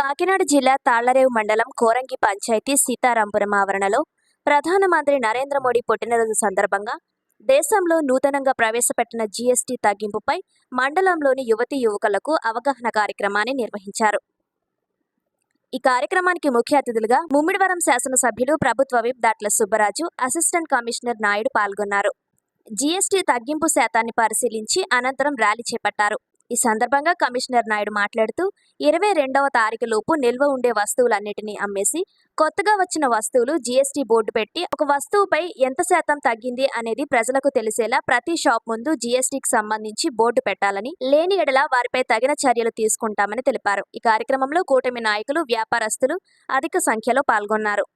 కాకినాడ జిల్లా తాళ్ళరేవు మండలం కోరంగి పంచాయతీ సీతారాంపురం ఆవరణలో ప్రధానమంత్రి నరేంద్ర మోడీ పుట్టినరోజు సందర్భంగా దేశంలో నూతనంగా ప్రవేశపెట్టిన జీఎస్టీ తగ్గింపుపై మండలంలోని యువతీ యువకులకు అవగాహన కార్యక్రమాన్ని నిర్వహించారు. ఈ కార్యక్రమానికి ముఖ్య అతిథులుగా ముమ్మిడివరం శాసనసభ్యులు ప్రభుత్వ whip Datla Subbaraju assistant commissioner Naidu పాల్గొన్నారు. జీఎస్టీ తగ్గింపు శాతాన్ని పరిశీలించి అనంతరం ర్యాలీ చేపట్టారు. ఈ సందర్భంగా కమిషనర్ నాయుడు మాట్లాడుతూ ఇరవై రెండవ తారీఖులోపు నిల్వ ఉండే వస్తువులన్నిటినీ అమ్మేసి కొత్తగా వచ్చిన వస్తువులు జీఎస్టీ బోర్డు పెట్టి ఒక వస్తువుపై ఎంత శాతం తగ్గింది అనేది ప్రజలకు తెలిసేలా ప్రతి షాప్ ముందు జీఎస్టీకి సంబంధించి బోర్డు పెట్టాలని లేని ఎడల వారిపై తగిన చర్యలు తీసుకుంటామని తెలిపారు. ఈ కార్యక్రమంలో కూటమి నాయకులు వ్యాపారస్తులు అధిక సంఖ్యలో పాల్గొన్నారు.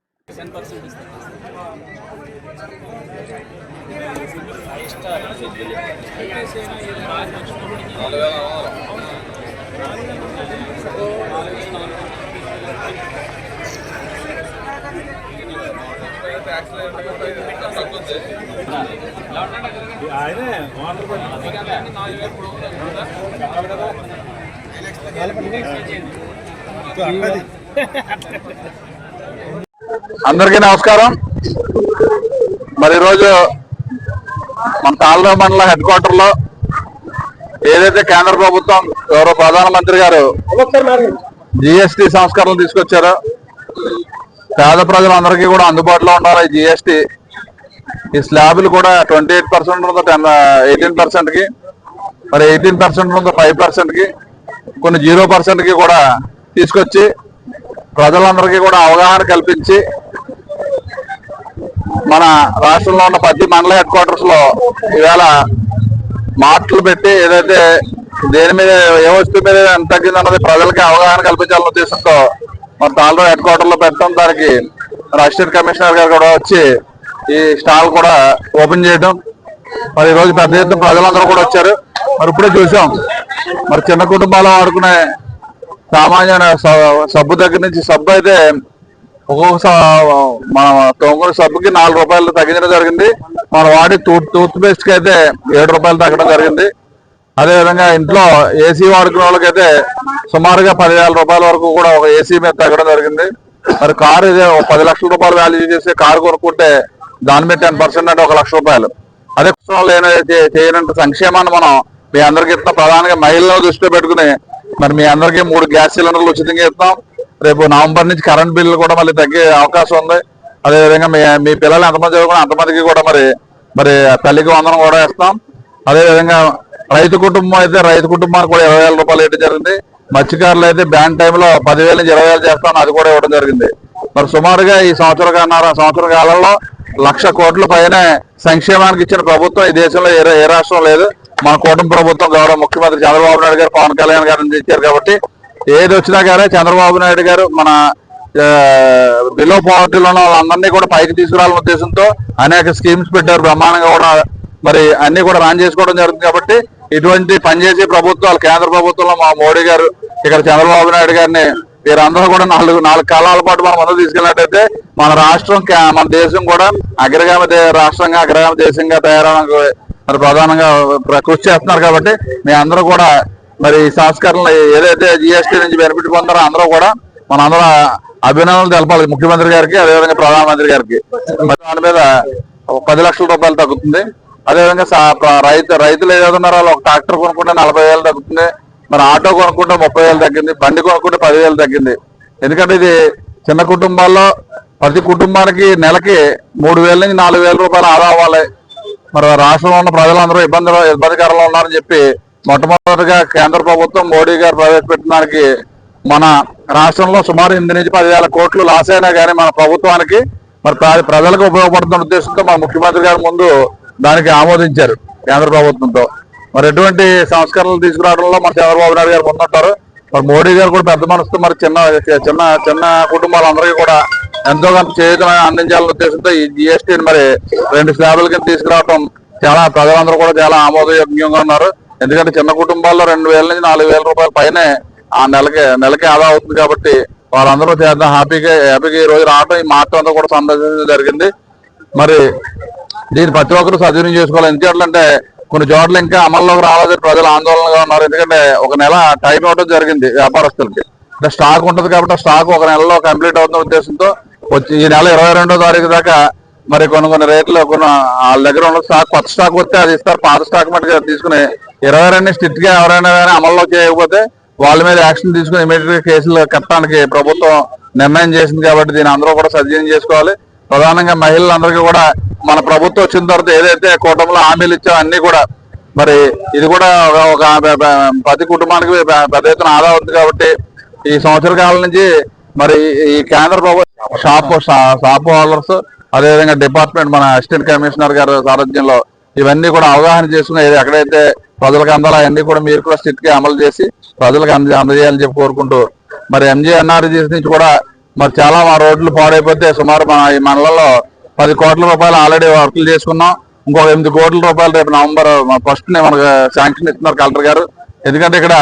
ఆయనే అందరికీ నమస్కారం. మరి ఈరోజు మన తాళ్ళ మండల హెడ్ క్వార్టర్లో ఏదైతే కేంద్ర ప్రభుత్వం గౌరవ ప్రధానమంత్రి గారు జిఎస్టి సంస్కరణలు తీసుకొచ్చారో పేద ప్రజలందరికీ కూడా అందుబాటులో ఉండాలి ఈ జిఎస్టి ఈ స్లాబులు కూడా ట్వంటీ ఎయిట్ పర్సెంట్ ఉందో టెన్ ఎయిటీన్ పర్సెంట్కి. మరి ఎయిటీన్ పర్సెంట్ ఉందో ఫైవ్ పర్సెంట్కి. కొన్ని జీరో పర్సెంట్కి కూడా తీసుకొచ్చి ప్రజలందరికీ కూడా అవగాహన కల్పించి మన రాష్ట్రంలో ఉన్న ప్రతి మండల హెడ్ క్వార్టర్స్లో ఇవాళ మార్ట్లు పెట్టి ఏదైతే దేని మీద ఏ వస్తువు మీద ఎంత తగ్గింది అన్నది ప్రజలకి అవగాహన కల్పించాలన్న ఉద్దేశంతో మన తాళ్ళూరు హెడ్ క్వార్టర్లో పెట్టడం. దానికి మన అసిస్టెంట్ కమిషనర్ గారు కూడా వచ్చి ఈ స్టాల్ కూడా ఓపెన్ చేయడం. మరి ఈరోజు పెద్ద ఎత్తున ప్రజలందరూ కూడా వచ్చారు. మరి ఇప్పుడే చూసాం. మరి చిన్న కుటుంబాలు ఆడుకునే సామాన్య సబ్బు దగ్గర నుంచి సబ్బు అయితే ఒక్కొక్కసారి మన తొంగర సబ్బుకి నాలుగు రూపాయలు తగ్గించడం జరిగింది. మన వాడి టూత్ టూత్ పేస్ట్కి అయితే ఏడు రూపాయలు తగ్గడం జరిగింది. అదే విధంగా ఇంట్లో ఏసీ వాడుకునే వాళ్ళకైతే సుమారుగా పదివేల రూపాయల వరకు కూడా ఒక ఏసీ మీద తగ్గడం జరిగింది. మరి కారు ఇదే ఒక పది లక్షల రూపాయలు వాల్యూ చేసి కారు కొనుక్కుంటే దాని మీద టెన్ పర్సెంట్ అంటే ఒక లక్ష రూపాయలు. అదే కుటుంబంలో చేయనంత సంక్షేమాన్ని మనం మీ అందరికి ఇస్తాం. ప్రధానంగా మహిళలను దృష్టిలో పెట్టుకుని మరి మీ అందరికీ మూడు గ్యాస్ సిలిండర్లు ఉచితంగా ఇస్తాం. రేపు నవంబర్ నుంచి కరెంట్ బిల్లు కూడా మళ్ళీ తగ్గే అవకాశం ఉంది. అదేవిధంగా మీ మీ పిల్లలు ఎంతమంది చదువుకున్నా అంతమందికి కూడా మరి మరి తల్లికి వందనం కూడా ఇస్తాం అదేవిధంగా రైతు కుటుంబం అయితే రైతు కుటుంబానికి కూడా ఇరవై వేల రూపాయలు ఇవ్వడం జరిగింది. మత్స్యకారులు అయితే బ్యాంక్ టైంలో పదివేల నుంచి ఇరవై వేలు చేస్తాం అది కూడా ఇవ్వడం జరిగింది. మరి సుమారుగా ఈ సంవత్సర కాలన్నర సంవత్సర కాలంలో లక్ష కోట్ల పైన సంక్షేమానికి ఇచ్చిన ప్రభుత్వం ఈ దేశంలో ఏ ఏ రాష్ట్రం లేదు. మన కూటమి ప్రభుత్వం గౌరవ ముఖ్యమంత్రి చంద్రబాబు నాయుడు గారు పవన్ కళ్యాణ్ గారు ఇచ్చారు కాబట్టి ఏది వచ్చినా కానీ చంద్రబాబు నాయుడు గారు మన బిలో పావర్టీలో ఉన్న వాళ్ళందరినీ కూడా పైకి తీసుకురావాలనే ఉద్దేశంతో అనేక స్కీమ్స్ పెట్టారు. బ్రహ్మాండంగా కూడా మరి అన్ని కూడా రాన్ చేసుకోవడం జరుగుతుంది కాబట్టి ఇటువంటి పనిచేసే ప్రభుత్వాలు కేంద్ర ప్రభుత్వంలో మా మోడీ గారు ఇక్కడ చంద్రబాబు నాయుడు గారిని వీరందరూ కూడా నాలుగు నాలుగు కాలాల పాటు మనం ముందుకు తీసుకెళ్ళినట్టయితే మన రాష్ట్రం మన దేశం కూడా అగ్రగామి దే- రాష్ట్రంగా అగ్రగామి దేశంగా తయారవడానికి మరి ప్రధానంగా కృషి చేస్తున్నారు కాబట్టి మీ అందరూ కూడా మరి సంస్కరణలు ఏదైతే జిఎస్టీ నుంచి బెనిఫిట్ పొందారో అందరూ కూడా మనందరం అభినందనలు తెలపాలి ముఖ్యమంత్రి గారికి అదేవిధంగా ప్రధానమంత్రి గారికి. మరి దాని మీద పది లక్షల రూపాయలు తగ్గుతుంది. అదేవిధంగా రైతు రైతులు ఏదైతే ఒక ట్రాక్టర్ కొనుక్కుంటే నలభై వేలు తగ్గుతుంది. మరి ఆటో కొనుక్కుంటే ముప్పై వేలు తగ్గింది. బండి కొనుక్కుంటే పదివేలు తగ్గింది. ఎందుకంటే ఇది చిన్న కుటుంబాల్లో ప్రతి కుటుంబానికి నెలకి మూడు వేల నుంచి నాలుగు వేల రూపాయలు ఆదా అవ్వాలి. మరి రాష్ట్రంలో ఉన్న ప్రజలందరూ ఇబ్బందులు ఇబ్బందికరంలో ఉన్నారని చెప్పి మొట్టమొదటిగా కేంద్ర ప్రభుత్వం మోడీ గారు ప్రవేశపెట్టిన దానికి మన రాష్ట్రంలో సుమారు ఎనిమిది నుంచి పదివేల కోట్లు లాస్ అయినా కానీ మన ప్రభుత్వానికి మరి ప్రజలకు ఉపయోగపడుతున్న ఉద్దేశంతో మన ముఖ్యమంత్రి గారి ముందు దానికి ఆమోదించారు కేంద్ర ప్రభుత్వంతో. మరి ఎటువంటి సంస్కరణలు తీసుకురావడంలో మన చంద్రబాబు నాయుడు గారు ముందుంటారు. మరి మోడీ గారు కూడా పెద్ద మనసుతో మరి చిన్న చిన్న చిన్న కుటుంబాలందరికీ కూడా ఎంతో కొంత చేయుత అందించాలనే ఉద్దేశంతో ఈ జిఎస్టీని మరి రెండు స్లాబుల కింద తీసుకురావడం చాలా ప్రజలందరూ కూడా చాలా ఆమోదయోగ్యంగా ఉన్నారు. ఎందుకంటే చిన్న కుటుంబాల్లో రెండు వేల నుంచి నాలుగు వేల రూపాయల పైనే ఆ నెలకి నెలకి ఆదా అవుతుంది కాబట్టి వాళ్ళందరూ చేద్దాం. హ్యాపీగా హ్యాపీగా ఈ రోజు రావడం ఈ మార్చడం అంతా కూడా సందర్శించడం జరిగింది. మరి దీన్ని ప్రతి ఒక్కరు సద్వినియోగం చేసుకోవాలి. ఎందుకంటే కొన్ని చోట్ల ఇంకా అమల్లోకి రాలేదు. ప్రజలు ఆందోళనగా ఉన్నారు. ఎందుకంటే ఒక నెల టైం ఇవ్వడం జరిగింది వ్యాపారస్తులకి. అంటే స్టాక్ ఉంటుంది కాబట్టి ఆ స్టాక్ ఒక నెలలో కంప్లీట్ అవుతున్న ఉద్దేశంతో వచ్చి ఈ నెల ఇరవై రెండో తారీఖు దాకా మరి కొన్ని కొన్ని రేట్లు కొన్ని వాళ్ళ దగ్గర ఉన్న స్టాక్ కొత్త స్టాక్ వస్తే అది ఇస్తారు. పాత స్టాక్ మట్టుగా తీసుకుని ఇరవై రెండు స్ట్రిక్ట్గా ఎవరైనా కానీ అమల్లో చేయకపోతే వాళ్ళ మీద యాక్షన్ తీసుకుని ఇమీడియట్గా కేసులు కట్టడానికి ప్రభుత్వం నిర్ణయం చేసింది కాబట్టి దీని అందరూ కూడా సద్వినియోగం చేసుకోవాలి. ప్రధానంగా మహిళలందరికీ కూడా మన ప్రభుత్వం వచ్చిన తర్వాత ఏదైతే కూటమిలో హామీలు ఇచ్చామో అన్ని కూడా మరి ఇది కూడా ఒక- ప్రతి కుటుంబానికి పెద్ద ఎత్తున ఆదా అవుతుంది కాబట్టి ఈ సంవత్సర కాలం నుంచి మరి ఈ కేంద్ర ప్రభుత్వ షాప్ షాప్ హోల్డర్స్ అదేవిధంగా డిపార్ట్మెంట్ మన అసిస్టెంట్ కమిషనర్ గారు సారథ్యంలో ఇవన్నీ కూడా అవగాహన చేసుకుని ఎక్కడైతే ప్రజలకు అందాలి అవన్నీ కూడా మీరు కూడా స్థితికి అమలు చేసి ప్రజలకు అంద అందజేయాలని చెప్పి కోరుకుంటూ మరి ఎంజీఎన్ఆర్జీఎస్ నుంచి కూడా మరి చాలా మా రోడ్లు పాడైపోతే సుమారు మన ఈ మండలంలో పది కోట్ల రూపాయలు ఆల్రెడీ వర్కులు చేసుకున్నాం. ఇంకొక ఎనిమిది కోట్ల రూపాయలు రేపు నవంబర్ ఫస్ట్నే మనకు శాంక్షన్ ఇస్తున్నారు కలెక్టర్ గారు. ఎందుకంటే ఇక్కడ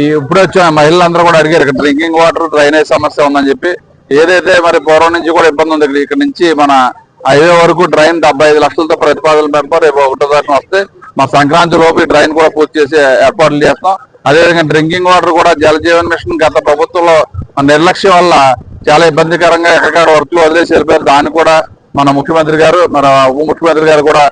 ఈ ఇప్పుడు వచ్చే మహిళలందరూ కూడా అడిగారు ఇక్కడ డ్రింకింగ్ వాటర్ డ్రైనేజ్ సమస్య ఉందని చెప్పి. ఏదైతే మరి పూర్వం నుంచి కూడా ఇబ్బంది ఉంది ఇక్కడ ఇక్కడ నుంచి మన హైవే వరకు డ్రైన్ డెబ్బై ఐదు లక్షలతో ప్రతిపాదన పెంపారు రేపు ఒకటో దాకా వస్తే మా సంక్రాంతి లోపు ఈ డ్రైన్ కూడా పూర్తి చేసి ఏర్పాట్లు చేస్తాం. అదేవిధంగా డ్రింకింగ్ వాటర్ కూడా జల జీవన్ మిషన్ గత ప్రభుత్వంలో నిర్లక్ష్యం వల్ల చాలా ఇబ్బందికరంగా ఎక్కడికక్కడ వర్క్లు వదిలేసి వెళ్ళిపోయారు. దాన్ని కూడా మన ముఖ్యమంత్రి గారు మన ఉప ముఖ్యమంత్రి గారు కూడా